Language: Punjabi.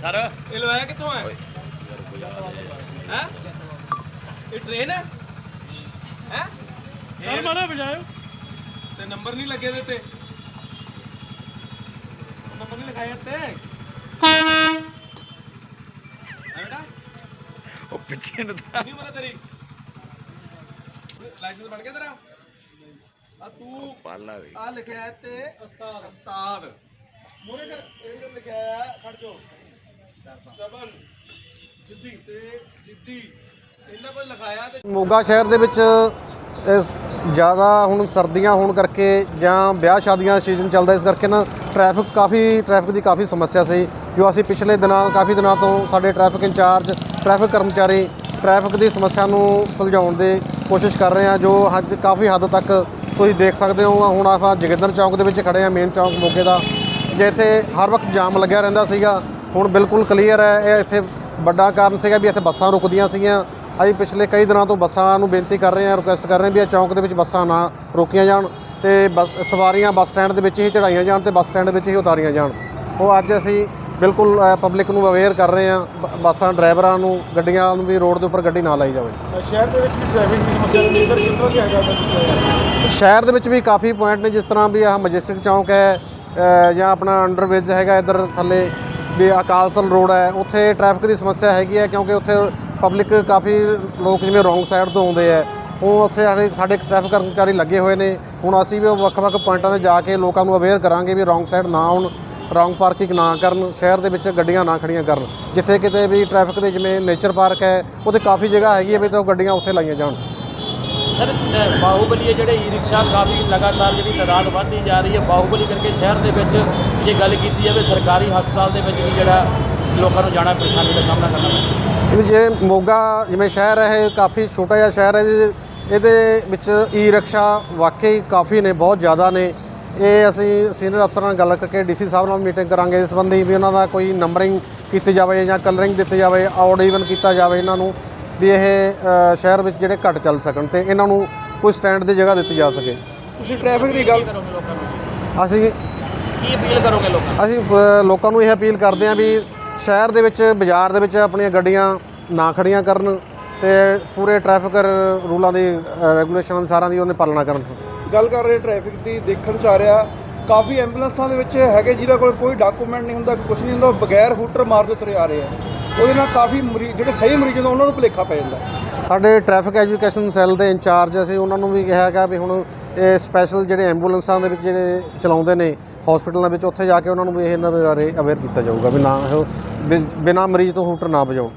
ਸਰ। ਇਹ ਲਵਾਇਆ ਕਿੱਥੋਂ ਹੈ? ਹੈ? ਇਹ ਟ੍ਰੇਨ ਹੈ? ਹੈ? ਸਰ ਮਾਰਾ ਵਜਾਇਓ। ਤੇ ਨੰਬਰ ਨਹੀਂ ਲੱਗੇ ਦੇ ਤੇ। ਨੰਬਰ ਨਹੀਂ ਲਿਖਾਇਆ ਤੇ ਹੈ ਬੇਟਾ? ਉਹ ਪਿੱਛੇ ਨੂੰ ਤਾਂ ਨਹੀਂ ਪਤਾ ਤੇਰੀ। ਲਾਇਸੈਂਸ ਬਣ ਗਿਆ ਤੇਰਾ? ਆ ਤੂੰ ਪਾਲਾ ਵੀ। ਆ ਲਿਖਿਆ ਤੇ ਉਸਤਾਦ ਉਸਤਾਦ ਮੋਰੇ ਕਰ ਇਹ ਲਿਖਿਆ ਖੜ ਜੋ ਸਬਨ ਜਿੱਦੀ ਤੇ ਜਿੱਦੀ ਇਹਨਾਂ ਕੋਲ ਲਿਖਾਇਆ ਤੇ ਮੋਗਾ ਸ਼ਹਿਰ ਦੇ ਵਿੱਚ ਇਸ ਜ਼ਿਆਦਾ ਹੁਣ ਸਰਦੀਆਂ ਹੋਣ ਕਰਕੇ ਜਾਂ ਵਿਆਹ ਸ਼ਾਦੀਆਂ ਸੀਜ਼ਨ ਚੱਲਦਾ, ਇਸ ਕਰਕੇ ਨਾ ਟ੍ਰੈਫਿਕ ਕਾਫੀ ਟ੍ਰੈਫਿਕ ਦੀ ਕਾਫੀ ਸਮੱਸਿਆ ਸੀ। ਜੋ ਅਸੀਂ ਪਿਛਲੇ ਦਿਨਾਂ, ਕਾਫੀ ਦਿਨਾਂ ਤੋਂ ਸਾਡੇ ਟ੍ਰੈਫਿਕ ਇੰਚਾਰਜ ਟ੍ਰੈਫਿਕ ਕਰਮਚਾਰੀ ਟ੍ਰੈਫਿਕ ਦੀ ਸਮੱਸਿਆ ਨੂੰ ਸੁਲਝਾਉਣ ਦੀ ਕੋਸ਼ਿਸ਼ ਕਰ ਰਹੇ ਹਾਂ ਜੋ ਅੱਜ ਕਾਫੀ ਹੱਦ ਤੱਕ ਤੁਸੀਂ ਦੇਖ ਸਕਦੇ ਹੋ। ਹੁਣ ਆਪਾਂ ਜਗਿੰਦਰ ਚੌਂਕ ਦੇ ਵਿੱਚ ਖੜੇ ਹਾਂ ਮੇਨ ਚੌਂਕ ਮੋਗੇ ਦਾ ਜੇ ਇੱਥੇ ਹਰ ਵਕਤ ਜਾਮ ਲੱਗਿਆ ਰਹਿੰਦਾ ਸੀਗਾ। ਹੁਣ ਬਿਲਕੁਲ ਕਲੀਅਰ ਹੈ ਇਹ ਇੱਥੇ ਵੱਡਾ ਕਾਰਨ ਸੀਗਾ ਵੀ ਇੱਥੇ ਬੱਸਾਂ ਰੁਕਦੀਆਂ ਸੀਗੀਆਂ। ਅਸੀਂ ਪਿਛਲੇ ਕਈ ਦਿਨਾਂ ਤੋਂ ਬੱਸਾਂ ਨੂੰ ਬੇਨਤੀ ਕਰ ਰਹੇ ਹਾਂ ਰਿਕੁਐਸਟ ਕਰ ਰਹੇ ਹਾਂ ਵੀ ਇਹ ਚੌਂਕ ਦੇ ਵਿੱਚ ਬੱਸਾਂ ਨਾ ਰੋਕੀਆਂ ਜਾਣ ਤੇ ਬੱਸ ਸਵਾਰੀਆਂ ਬੱਸ ਸਟੈਂਡ ਦੇ ਵਿੱਚ ਹੀ ਚੜਾਈਆਂ ਜਾਣ ਤੇ ਬੱਸ ਸਟੈਂਡ ਦੇ ਵਿੱਚ ਹੀ ਉਤਾਰੀਆਂ ਜਾਣ। ਉਹ ਅੱਜ ਅਸੀਂ ਬਿਲਕੁਲ ਪਬਲਿਕ ਨੂੰ ਅਵੇਅਰ ਕਰ ਰਹੇ ਹਾਂ ਬ- ਬੱਸਾਂ ਡਰਾਈਵਰਾਂ ਨੂੰ ਗੱਡੀਆਂ ਨੂੰ ਵੀ ਰੋਡ ਦੇ ਉੱਪਰ ਗੱਡੀ ਨਾ ਲਾਈ ਜਾਵੇ। ਸ਼ਹਿਰ ਦੇ ਵਿੱਚ ਵੀ ਟ੍ਰੈਫਿਕ ਦੀ ਸਮੱਸਿਆ ਨਹੀਂ ਸਰ ਕਿਸ ਤਰ੍ਹਾਂ ਹੈਗਾ ਸ਼ਹਿਰ ਦੇ ਵਿੱਚ ਵੀ ਕਾਫੀ ਪੁਆਇੰਟ ਨੇ ਜਿਸ ਤਰ੍ਹਾਂ ਵੀ ਆਹ ਮੈਜਿਸਟਿਕ ਚੌਂਕ ਹੈ ਜਾਂ ਆਪਣਾ ਅੰਡਰਬ੍ਰਿਜ ਹੈਗਾ ਇੱਧਰ ਥੱਲੇ। ਵੀ ਅਕਾਲਸਲ ਰੋਡ ਹੈ, ਉੱਥੇ ਟ੍ਰੈਫਿਕ ਦੀ ਸਮੱਸਿਆ ਹੈਗੀ ਹੈ ਕਿਉਂਕਿ ਉੱਥੇ ਪਬਲਿਕ ਕਾਫੀ ਲੋਕ ਜਿਵੇਂ ਰੋਂਗ ਸਾਈਡ ਤੋਂ ਆਉਂਦੇ ਆ ਉਹ ਉੱਥੇ ਸਾਡੇ ਸਾਡੇ ਟ੍ਰੈਫਿਕ ਕਰਮਚਾਰੀ ਲੱਗੇ ਹੋਏ ਨੇ। ਹੁਣ ਅਸੀਂ ਵੀ ਉਹ ਵੱਖ-ਵੱਖ ਪੁਆਇੰਟਾਂ ਤੇ ਜਾ ਕੇ ਲੋਕਾਂ ਨੂੰ ਅਵੇਅਰ ਕਰਾਂਗੇ ਵੀ ਰੋਂਗ ਸਾਈਡ ਨਾ ਆਉਣ ਰੋਂਗ ਪਾਰਕਿੰਗ ਨਾ ਕਰਨ, ਸ਼ਹਿਰ ਦੇ ਵਿੱਚ ਗੱਡੀਆਂ ਨਾ ਖੜੀਆਂ ਕਰਨ। ਜਿੱਥੇ ਕਿਤੇ ਵੀ ਟ੍ਰੈਫਿਕ ਦੇ ਜਿਵੇਂ ਨੇਚਰ ਪਾਰਕ ਹੈ ਉਹਦੇ ਕਾਫੀ ਜਗ੍ਹਾ ਹੈਗੀ ਹੈ ਵੀ ਤਾਂ ਉਹ ਗੱਡੀਆਂ ਉੱਥੇ ਲਾਈਆਂ ਜਾਣ। ਸਰ ਬਾਹੂਬਲੀ ਹੈ ਜਿਹੜੇ ਈ ਰਿਕਸ਼ਾ ਕਾਫੀ ਲਗਾਤਾਰ ਜਿਹੜੀ ਤਾਦਾਦ ਵੱਧਦੀ ਜਾ ਰਹੀ ਹੈ। ਬਾਹੂਬਲੀ ਕਰਕੇ ਸ਼ਹਿਰ ਦੇ ਵਿੱਚ ਜੇ ਗੱਲ ਕੀਤੀ ਜਾਵੇ, ਸਰਕਾਰੀ ਹਸਪਤਾਲ ਦੇ ਵਿੱਚ ਵੀ ਜਿਹੜਾ ਲੋਕਾਂ ਨੂੰ ਜਾਣਾ ਪਰੇਸ਼ਾਨੀ ਦਾ ਸਾਹਮਣਾ ਕਰਨਾ ਪੈਂਦਾ। ਵੀ ਮੋਗਾ, ਜਿਵੇਂ ਸ਼ਹਿਰ ਹੈ, ਇਹ ਕਾਫੀ ਛੋਟਾ ਜਿਹਾ ਸ਼ਹਿਰ ਹੈ ਇਹਦੇ- ਵਿੱਚ ਈ ਰਿਕਸ਼ਾ ਵਾਕਈ ਕਾਫੀ ਨੇ, ਬਹੁਤ ਜ਼ਿਆਦਾ ਨੇ। ਇਹ ਅਸੀਂ ਸੀਨੀਅਰ ਅਫਸਰਾਂ ਨਾਲ ਗੱਲ ਕਰਕੇ ਡੀਸੀ ਸਾਹਿਬ ਨਾਲ ਮੀਟਿੰਗ ਕਰਾਂਗੇ, ਇਸ ਸੰਬੰਧੀ ਵੀ ਉਹਨਾਂ ਦਾ ਕੋਈ ਨੰਬਰਿੰਗ ਕੀਤੀ ਜਾਵੇ ਜਾਂ ਕਲਰਿੰਗ ਦਿੱਤੀ ਜਾਵੇ ਆਊਡ ਈਵਨ ਕੀਤਾ ਜਾਵੇ ਇਹਨਾਂ ਨੂੰ। ਵੀ ਇਹ ਸ਼ਹਿਰ ਵਿੱਚ ਜਿਹੜੇ ਘੱਟ ਚੱਲ ਸਕਣ ਤੇ ਇਹਨਾਂ ਨੂੰ ਕੋਈ ਸਟੈਂਡ ਦੀ ਜਗ੍ਹਾ ਦਿੱਤੀ ਜਾ ਸਕੇ। ਤੁਸੀਂ ਟ੍ਰੈਫਿਕ ਦੀ ਗੱਲ ਕਰੋਗੇ ਲੋਕਾਂ ਨੂੰ ਅਸੀਂ ਕੀ ਅਪੀਲ ਕਰੋਗੇ ਲੋਕਾਂ ਨੂੰ? ਅਸੀਂ ਅ, ਲੋਕਾਂ ਨੂੰ ਇਹ ਅਪੀਲ ਕਰਦੇ ਹਾਂ ਵੀ ਸ਼ਹਿਰ ਦੇ ਵਿੱਚ ਬਾਜ਼ਾਰ ਦੇ ਵਿੱਚ ਆਪਣੀਆਂ ਗੱਡੀਆਂ ਨਾ ਖੜੀਆਂ ਕਰਨ ਤੇ ਪੂਰੇ ਟ੍ਰੈਫਿਕ ਰੂਲਾਂ ਦੀ ਰੈਗੂਲੇਸ਼ਨ ਅਨੁਸਾਰਾਂ ਦੀ ਉਹਨੇ ਪਾਲਣਾ ਕਰਨ। ਗੱਲ ਕਰ ਰਹੇ ਟ੍ਰੈਫਿਕ ਦੀ ਦੇਖਣ ਚ ਆ ਰਿਹਾ ਕਾਫੀ ਐਂਬੂਲੈਂਸਾਂ ਦੇ ਵਿੱਚ ਹੈਗੇ ਜਿਹਦਾ ਕੋਲ ਕੋਈ ਡਾਕੂਮੈਂਟ ਨਹੀਂ ਹੁੰਦਾ ਕੁਝ ਨਹੀਂ ਹੁੰਦਾ ਉਹ ਬਗੈਰ ਹੂਟਰ ਮਾਰਦੇ ਤੁਰੇ ਆ ਰਹੇ ਆ। ਉਹਦੇ ਨਾਲ ਕਾਫੀ ਮਰੀਜ਼ ਜਿਹੜੇ ਸਹੀ ਮਰੀਜ਼ ਹੁੰਦੇ ਉਹਨਾਂ ਨੂੰ ਭੁਲੇਖਾ ਪੈ ਜਾਂਦਾ। ਸਾਡੇ ਟ੍ਰੈਫਿਕ ਐਜੂਕੇਸ਼ਨ ਸੈੱਲ ਦੇ ਇੰਚਾਰਜ ਅਸੀਂ ਉਹਨਾਂ ਨੂੰ ਵੀ ਕਿਹਾ ਹੈਗਾ ਵੀ ਹੁਣ ਇਹ ਸਪੈਸ਼ਲ ਜਿਹੜੇ ਐਂਬੂਲੈਂਸਾਂ ਦੇ ਵਿੱਚ ਜਿਹੜੇ ਚਲਾਉਂਦੇ ਨੇ ਹਸਪੀਟਲਾਂ ਵਿੱਚ, ਉੱਥੇ ਜਾ ਕੇ ਉਹਨਾਂ ਨੂੰ ਵੀ ਇਹ ਇਹਨਾਂ ਬਾਰੇ ਅਵੇਅਰ ਕੀਤਾ ਜਾਊਗਾ ਵੀ ਨਾ ਇਹ ਬਿ- ਬਿਨਾਂ ਮਰੀਜ਼ ਤੋਂ ਹੂਟਰ ਨਾ ਵਜਾਉਣ